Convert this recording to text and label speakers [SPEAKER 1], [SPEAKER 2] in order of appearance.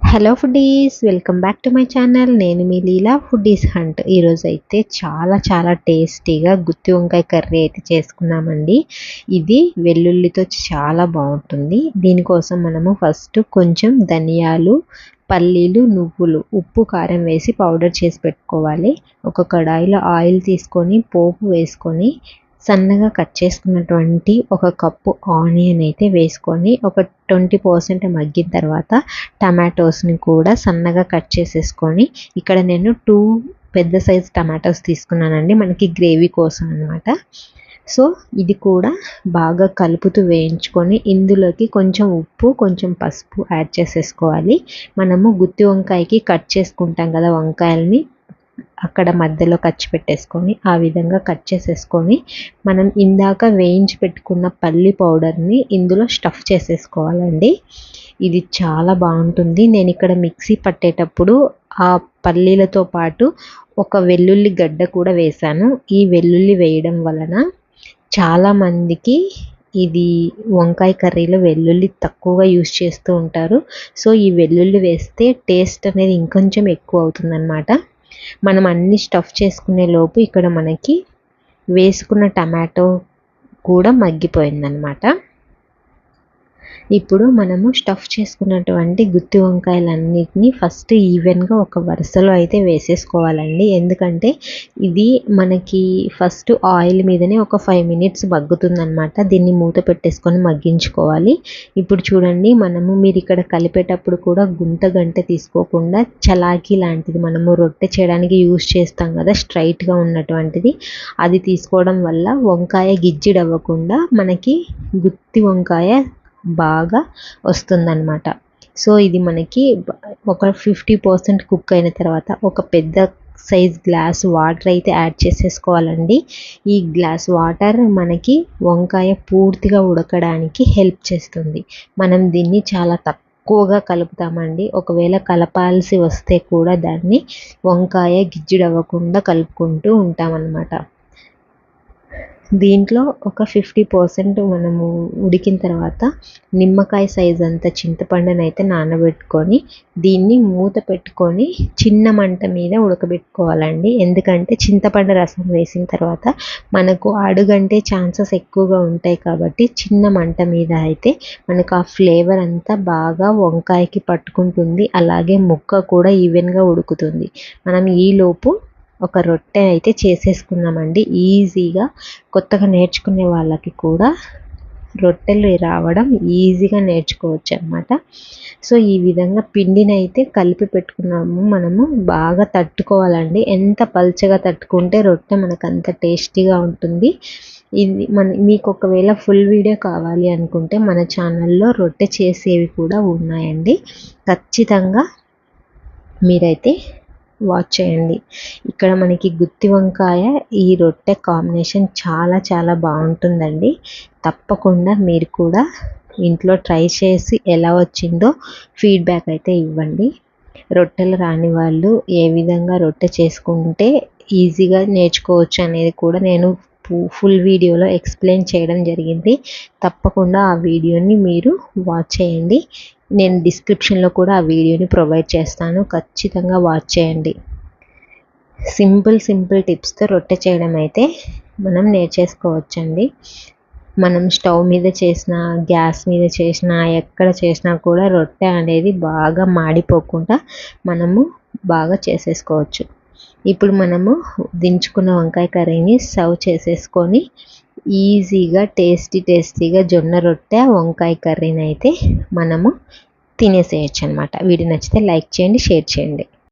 [SPEAKER 1] Hello foodies welcome back to my channel నేను మీ లీలా foodies hunt ఈరోజు అయితే చాలా చాలా టేస్టీగా గుత్తి వంకాయ కర్రీ అయితే చేసుకున్నామండి. ఇది వెల్లుల్లితో చాలా బాగుంటుంది. దీనికోసం మనము ఫస్ట్ కొంచెం ధనియాలు పల్లీలు నువ్వులు ఉప్పు కారం వేసి పౌడర్ చేసి పెట్టుకోవాలి. ఒక కడాయిలో ఆయిల్ తీసుకొని పోపు వేసుకొని సన్నగా కట్ చేసుకున్నటువంటి ఒక కప్పు ఆనియన్ అయితే వేసుకొని ఒక ట్వంటీ పర్సెంట్ మగ్గిన తర్వాత టమాటోస్ని కూడా సన్నగా కట్ చేసేసుకొని ఇక్కడ నేను టూ పెద్ద సైజ్ టమాటోస్ తీసుకున్నానండి మనకి గ్రేవీ కోసం అనమాట సో ఇది కూడా బాగా కలుపుతూ వేయించుకొని ఇందులోకి కొంచెం ఉప్పు కొంచెం పసుపు యాడ్ చేసేసుకోవాలి. మనము గుత్తి వంకాయకి కట్ చేసుకుంటాం కదా వంకాయల్ని. అక్కడ మధ్యలో ఖర్చు పెట్టేసుకొని ఆ విధంగా కట్ చేసేసుకొని మనం ఇందాక వేయించి పెట్టుకున్న పల్లి పౌడర్ని ఇందులో స్టఫ్ చేసేసుకోవాలండి. ఇది చాలా బాగుంటుంది. నేను ఇక్కడ మిక్సీ పట్టేటప్పుడు ఆ పల్లీలతో పాటు ఒక వెల్లుల్లి గడ్డ కూడా వేశాను. ఈ వెల్లుల్లి వేయడం వలన చాలామందికి ఇది వంకాయ కర్రీలో వెల్లుల్లి తక్కువగా యూస్ చేస్తూ ఉంటారు. సో ఈ వెల్లుల్లి వేస్తే టేస్ట్ అనేది ఇంకొంచెం ఎక్కువ అవుతుందన్నమాట. మనం అన్ని స్టఫ్ చేసుకునే లోపు ఇక్కడ మనకి వేసుకున్న టమాటో కూడా మగ్గిపోయిందనమాట ఇప్పుడు మనము స్టఫ్ చేసుకున్నటువంటి గుత్తి వంకాయలన్నిటినీ ఫస్ట్ ఈవెన్గా ఒక వరుసలో అయితే వేసేసుకోవాలండి. ఎందుకంటే ఇది మనకి ఫస్ట్ ఆయిల్ మీదనే ఒక ఫైవ్ మినిట్స్ మగ్గుతుందనమాట దీన్ని మూత పెట్టేసుకొని మగ్గించుకోవాలి. ఇప్పుడు చూడండి మనము మీరు ఇక్కడ కలిపేటప్పుడు కూడా గుంట గంట తీసుకోకుండా చలాకీ లాంటిది మనము రొట్టె చేయడానికి యూజ్ చేస్తాం కదా స్ట్రైట్గా ఉన్నటువంటిది. అది తీసుకోవడం వల్ల వంకాయ గిజ్జిడవ్వకుండా మనకి గుత్తి వంకాయ బాగా వస్తుందన్నమాట. సో ఇది మనకి ఒక ఫిఫ్టీ పర్సెంట్ కుక్ అయిన తర్వాత ఒక పెద్ద సైజ్ గ్లాస్ వాటర్ అయితే యాడ్ చేసేసుకోవాలండి. ఈ గ్లాస్ వాటర్ మనకి వంకాయ పూర్తిగా ఉడకడానికి హెల్ప్ చేస్తుంది. మనం దీన్ని చాలా తక్కువగా కలుపుతామండి. ఒకవేళ కలపాల్సి వస్తే కూడా దాన్ని వంకాయ గిజ్జుడవ్వకుండా కలుపుకుంటూ ఉంటామన్నమాట. దీంట్లో ఒక ఫిఫ్టీ పర్సెంట్ మనము ఉడికిన తర్వాత నిమ్మకాయ సైజ్ అంత చింతపండుని అయితే నానబెట్టుకొని దీన్ని మూత పెట్టుకొని చిన్న మంట మీద ఉడకబెట్టుకోవాలండి. ఎందుకంటే చింతపండు రసం వేసిన తర్వాత మనకు అడుగంటే ఛాన్సెస్ ఎక్కువగా ఉంటాయి కాబట్టి చిన్న మంట మీద అయితే మనకు ఆ ఫ్లేవర్ అంతా బాగా వంకాయకి పట్టుకుంటుంది. అలాగే ముక్క కూడా ఈవెన్గా ఉడుకుతుంది. మనం ఈలోపు ఒక రొట్టె అయితే చేసేసుకున్నామండి. ఈజీగా కొత్తగా నేర్చుకునే వాళ్ళకి కూడా రొట్టెలు రావడం ఈజీగా నేర్చుకోవచ్చు అనమాట సో ఈ విధంగా పిండిని అయితే కలిపి పెట్టుకున్నాము. మనము బాగా తట్టుకోవాలండి. ఎంత పల్చగా తట్టుకుంటే రొట్టె మనకు అంత టేస్టీగా ఉంటుంది. ఇది మన మీకు ఒకవేళ ఫుల్ వీడియో కావాలి అనుకుంటే మన ఛానల్లో రొట్టె చేసేవి కూడా ఉన్నాయండి. ఖచ్చితంగా మీరైతే వాచ్ చేయండి. ఇక్కడ మనకి గుత్తి వంకాయ ఈ రొట్టె కాంబినేషన్ చాలా చాలా బాగుంటుందండి. తప్పకుండా మీరు కూడా ఇంట్లో ట్రై చేసి ఎలా వచ్చిందో ఫీడ్బ్యాక్ అయితే ఇవ్వండి. రొట్టెలు రాని వాళ్ళు ఏ విధంగా రొట్టె చేసుకుంటే ఈజీగా నేర్చుకోవచ్చు అనేది కూడా నేను ఫుల్ వీడియోలో ఎక్స్ప్లెయిన్ చేయడం జరిగింది. తప్పకుండా ఆ వీడియోని మీరు వాచ్ చేయండి. నేను డిస్క్రిప్షన్లో కూడా ఆ వీడియోని ప్రొవైడ్ చేస్తాను. ఖచ్చితంగా వాచ్ చేయండి. సింపుల్ సింపుల్ టిప్స్తో రొట్టె చేయడం అయితే మనం నేర్చేసుకోవచ్చండి. మనం స్టవ్ మీద చేసిన గ్యాస్ మీద చేసిన ఎక్కడ చేసినా కూడా రొట్టె అనేది బాగా మాడిపోకుండా మనము బాగా చేసేసుకోవచ్చు. ఇప్పుడు మనము దించుకున్న వంకాయ కర్రీని సర్వ్ చేసేసుకొని ఈజీగా టేస్టీ టేస్టీగా జొన్న రొట్టె వంకాయ కర్రీని అయితే మనము తినేసేయచ్చు అనమాట వీడియో నచ్చితే లైక్ చేయండి షేర్ చేయండి.